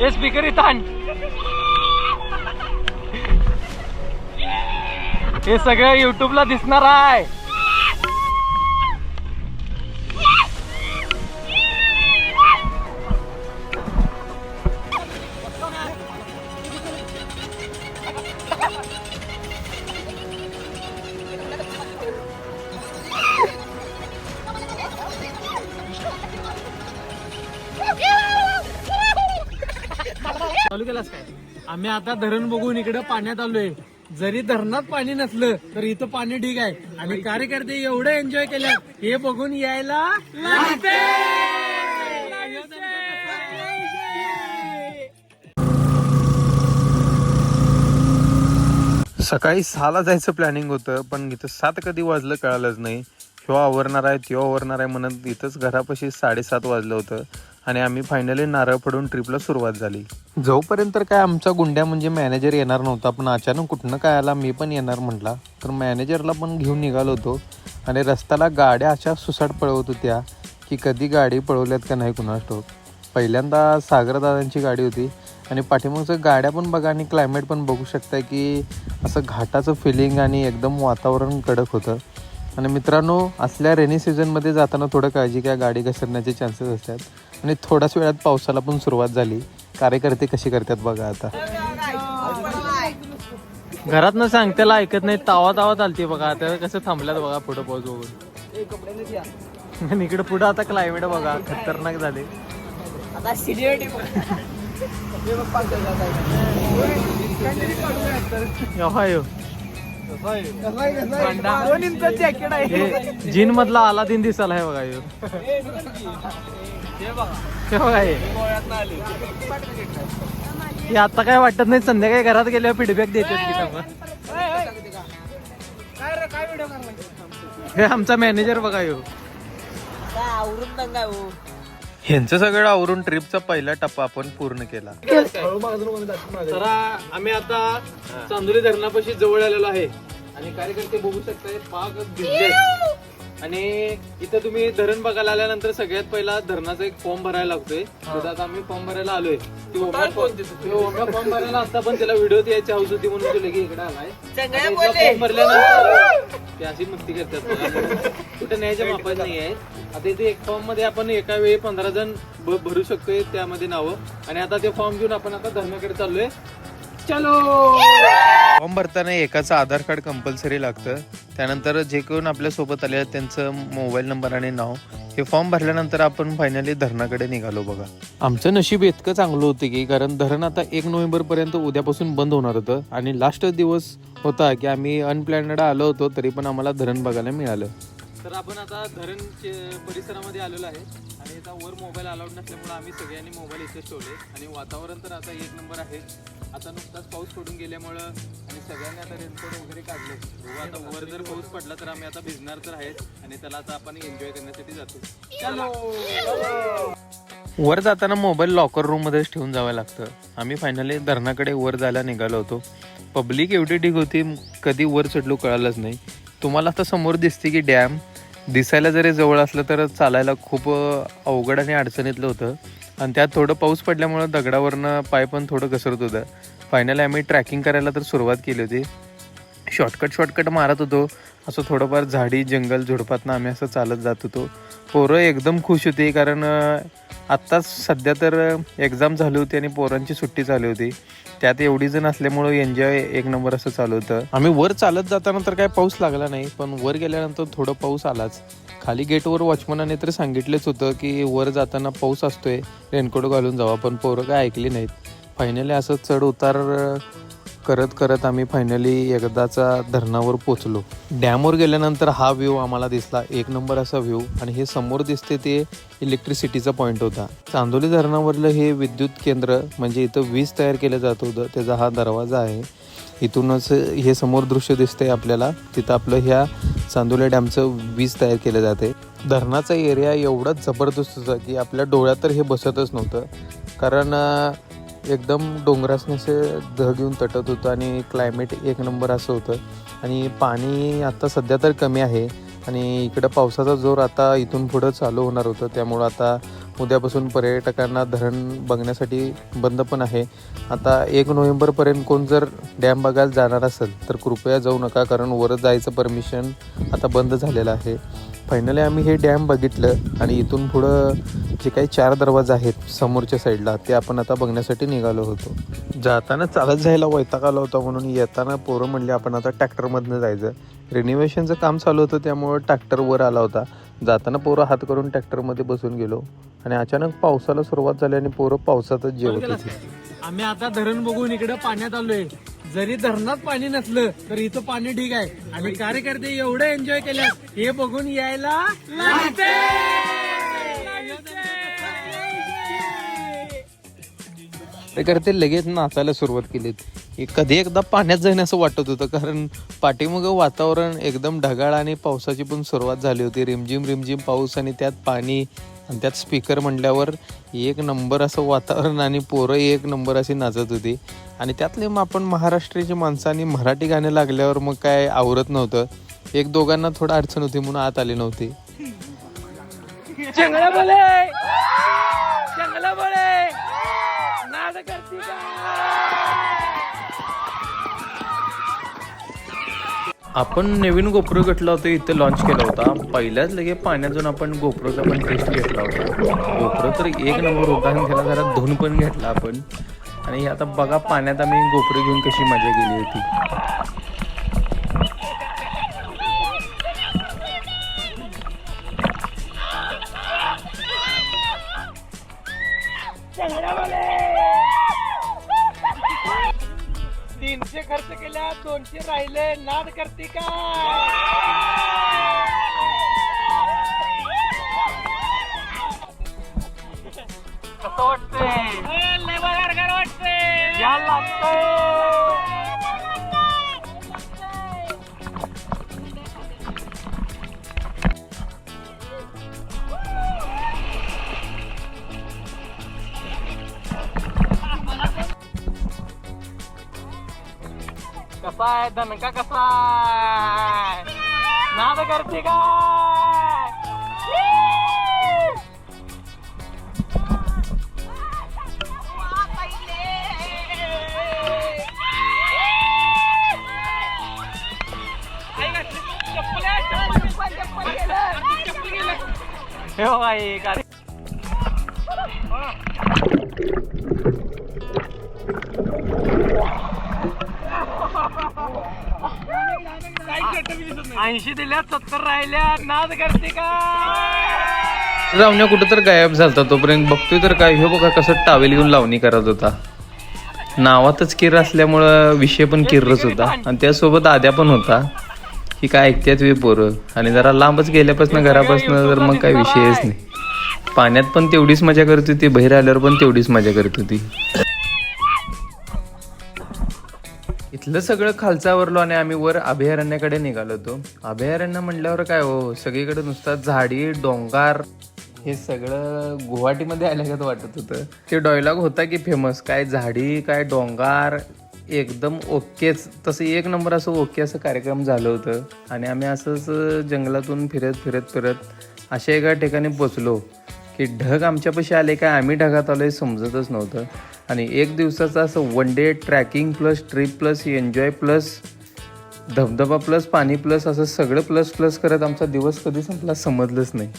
हे स्पीकर इथं हे सगळं युट्यूबला दिसणार आहे. केलास काय? आम्ही आता धरण बघून इकडे पाण्यात आलोय. जरी धरणात पाणी नसलं तर इथं पाणी ठीक आहे. आणि कार्यकर्ते एवढं एन्जॉय केलं हे बघून यायला सकाळी सहाला जायचं प्लॅनिंग होतं पण इथं सात कधी वाजलं कळालंच नाही. किंवा आवरणार आहे तेव्हा आवरणार आहे म्हणत इथंच घरापाशी साडेसात वाजलं होतं. आणि आम्ही फायनली नारळ पडून ट्रिपला सुरुवात झाली. जोपर्यंत तर काय आमचा गुंड्या म्हणजे मॅनेजर येणार नव्हता पण अचानक कुठनं काय आला मी पण येणार म्हटला. तर मॅनेजरला पण घेऊन निघालो होतो आणि रस्त्याला गाड्या अशा सुसाट पळवत होत्या की कधी गाडी पळवल्यात का नाही कुणास ठाऊक. पहिल्यांदा सागरदादांची गाडी होती आणि पाठीमागचं गाड्या पण बघा आणि क्लायमेट पण बघू शकताय की असं घाटाचं फिलिंग आणि एकदम वातावरण कडक होतं. आणि मित्रांनो असल्या रेनी सीझनमध्ये जाताना थोडं काळजी घ्या गाडी घसरण्याचे चान्सेस असतात. आणि थोड्याच वेळात पावसाला पण सुरुवात झाली. कार्यकर्ते कशी करतात बघा आता. घरात न सांगतेला ऐकत नाही तावा तावा चालते बघा. आता कसं थांबल्यात बघा पुढं पाऊस बघून. इकडे पुढं आता क्लायमेट बघा खतरनाक झाले. दोन हे जीन मधला अलादीन दिसायला आहे बघा यो हे बघा. हे. आता काय वाटत नाही संध्याकाळी घरात गेल्यावर फीडबॅक. हे आमचा मॅनेजर बघा यो. आता आवरून दंगा हो. ह्यांचं सगळं आवरून ट्रिपचा पहिला टप्पा आपण पूर्ण केला. तर आम्ही आता चांदोली धरणापाशी जवळ आलेलो आहे. आणि कार्यकर्ते बघू शकताय पाक भिजले आणि इथं तुम्ही धरण बघायला आल्यानंतर सगळ्यात पहिला धरणाचा एक फॉर्म भरायला लागतोय. तिथं आता आम्ही फॉर्म भरायला आलोय. फॉर्म भरायला आता पण त्याला व्हिडिओ यायची हाऊस होती म्हणून तो लगे इकडे आलाय. फॉर्म भरल्यानंतर ते अशी मस्ती करतात. कुठे न्यायच्या मापात नाही आहे. आता इथे एक फॉर्ममध्ये आपण एका वेळी पंधरा जण भरू शकतोय त्यामध्ये नावं. आणि आता ते फॉर्म घेऊन आपण आता धरणाकडे चाललोय. चलो! फॉर्म भरताना एकाचं आधार कार्ड कंपल्सरी लागतं. त्यानंतर जे कोण आपल्यासोबत आले त्यांचं मोबाईल नंबर आणि नाव हे फॉर्म भरल्यानंतर आपण फायनली धरणाकडे निघालो बघा. आमचं नशीब इतकं चांगलं होतं की कारण धरण आता एक नोव्हेंबर पर्यंत उद्यापासून बंद होणार होतं. आणि लास्ट दिवस होता की आम्ही अनप्लॅनेड आलो होतो तरी पण आम्हाला धरण बघायला मिळालं. तर आपण आता धरण परिसरामध्ये आलेलो आहे. आणि आता वर मोबाईल अलाउड नसल्यामुळे आम्ही सगळ्यांनी मोबाईल इथेच ठेवले. आणि वातावरण तर आता एक नंबर आहे. आता नुकताच पाऊस पडून गेल्यामुळं आणि सगळ्यांनी आता रेनकोट वगैरे काढले. बघू आता वर जर पाऊस पडला तर आम्ही आता भिजणार तर आहेच आणि त्याला आता आपण एन्जॉय करण्यासाठी जातो. वर जाताना मोबाईल लॉकर रूम मध्येच ठेवून जावं लागतं. आम्ही फायनली धरणाकडे वर जायला निघालो होतो. पब्लिक एवढी ढीग होती कधी वर चढलो कळालंच नाही. तुम्हाला आता समोर दिसते की डॅम दिसायला जरी जवळ असलं तर चालायला खूप अवघड आणि अडचणीतलं होतं. आणि त्यात थोडं पाऊस पडल्यामुळं दगडावरनं पाय पण थोडं घसरत होतं. फायनली आम्ही ट्रॅकिंग करायला तर सुरुवात केली होती. शॉर्टकट शॉर्टकट मारत होतो. असं थोडंफार झाडी जंगल झुडपातनं आम्ही असं चालत जात होतो. पोरं एकदम खुश होती कारण आत्ताच सध्या तर एक्झाम झाली होती आणि पोरांची सुट्टी चालू होती. त्यात एवढी जण असल्यामुळं एन्जॉय एक नंबर असं चालू होतं. आम्ही वर चालत जाताना तर काय पाऊस लागला नाही पण वर गेल्यानंतर थोडं पाऊस आलाच. खाली गेटवर वॉचमनाने तर सांगितलेच होतं की वर जाताना पाऊस असतोय रेनकोट घालून जावा पण पोरं काय ऐकली नाहीत. फायनली असं चढ उतार करत करत आम्ही फायनली एकदाचा धरणावर पोचलो डॅमवर गेल्यानंतर हा व्ह्यू आम्हाला दिसला. एक नंबर असा व्ह्यू आणि हे समोर दिसते ते इलेक्ट्रिसिटीचा पॉईंट होता. चांदोली धरणावरलं हे विद्युत केंद्र म्हणजे इथं वीज तयार केलं जात होतं त्याचा हा दरवाजा आहे. इथूनच हे समोर दृश्य दिसते आपल्याला. तिथं आपलं ह्या चांदोली डॅमचं वीज तयार केलं जाते. धरणाचा एरिया एवढाच जबरदस्त होता की आपल्या डोळ्यात तर हे बसतच नव्हतं. कारण एकदम डोंगरासने असे धग येऊन तटत होतं आणि क्लायमेट एक नंबर असं होतं. आणि पाणी आता सध्या तर कमी आहे आणि इकडं पावसाचा जोर आता इथून पुढं चालू होणार होतं. त्यामुळं आता उद्यापासून पर्यटकांना धरण बघण्यासाठी बंद पण आहे. आता एक नोव्हेंबरपर्यंत कोण जर डॅम बघायला जाणार असेल तर कृपया जाऊ नका कारण वरच जायचं परमिशन आता बंद झालेलं आहे. फायनली आम्ही हे डॅम बघितलं आणि इथून पुढं जे काही चार दरवाजे आहेत समोरच्या साईडला ते आपण आता बघण्यासाठी निघालो होतो. जाताना चालत जायला वैताग आला होता म्हणून येताना पोरं म्हणले आपण आता ट्रॅक्टरमधनं जायचं. रिनोव्हेशनचं काम चालू होतं त्यामुळं ट्रॅक्टर वर आला होता. जाताना पोरं हात करून ट्रॅक्टरमध्ये बसून गेलो आणि अचानक पावसाला सुरुवात झाली आणि पोरं पावसातच जेवत होती. आम्ही आता धरण बघून इकडे पाण्यात आलोय. जरी धरणात पाणी नसलं तर इथं पाणी ठीक आहे. आणि कार्यकर्ते एवढं एन्जॉय केलं हे बघून यायला ते करते लगेच नाचायला सुरुवात केली कधी एकदा पाण्यात जाईन असं वाटत होतं कारण पाठीमागं वातावरण एकदम ढगाळ आणि पावसाची पण सुरुवात झाली होती. रिमझिम रिमझिम पाऊस आणि त्यात पाणी. आणि त्यात स्पीकर म्हटल्यावर एक नंबर असं वातावरण आणि पोरं एक नंबर अशी नाचत होती. आणि त्यातले मग आपण महाराष्ट्राची माणसं आणि मराठी गाणे लागल्यावर मग काय आवरत नव्हतं. एक दोघांना थोडं अडचण होती म्हणून आत आली नव्हती. चांगला बोले! चांगला बोले! नाद करती का? आपण नवीन गोप्रो घेतला होता इथे लॉन्च केला होता. पहिल्याच लगे पाण्यातून आपण गोप्रोचा पण टेस्ट घेतला होता. गोप्रो तर एक नंबर होता आणि त्याला जरा धुवून पण घेतला आपण. आणि आता बघा पाण्यात आम्ही गोप्रो घेऊन कशी मजा केली होती. केल्या दोनशे राहिले. नाद करते का? कसं वाटतंय? कसा आहे दणका कसा आहे नाद करते काय हे हो आई का ऐंशी दिल्या सत्तर राहिल्या नाद करते का? रावण्या कुठं तर गायब झालता तोपर्यंत. बघतोय तर काय. हे बघा कसं टावेल घेऊन लावणी करत होता. नावातच किर असल्यामुळं विषय पण किर्रच होता. आणि त्यासोबत आद्या पण होता. की काय ऐकत्यात वे पोरं. आणि जरा लांबच गेल्यापासून घरापासून तर मग काय विषयच नाही. पाण्यात पण तेवढीच मजा करत होती. बाहेर आल्यावर पण तेवढीच मजा करत होती. इथलं सगळं खालचावरलो आणि आम्ही वर अभयारण्याकडे निघालो होतो. अभयारण्य म्हणल्यावर काय हो सगळीकडे नुसतं झाडी डोंगार हे सगळं गुवाहाटीमध्ये आल्यागत वाटत होतं. ते डायलॉग होता की फेमस काय झाडी काय डोंगार एकदम ओकेच. तसं एक नंबर असं ओके असं कार्यक्रम झालं होतं. आणि आम्ही असंच जंगलातून फिरत फिरत फिरत अशा एका ठिकाणी पोचलो. की ढग आमच्यापाशी आले काय? आम्ही ढगात आलो हे समजतच नव्हतं. आणि एक दिवसाचं असं one day trekking plus trip plus enjoy plus धबधबा प्लस पाणी प्लस असं सगळं प्लस प्लस करत आमचा दिवस कधी संपला समजलंच नाही.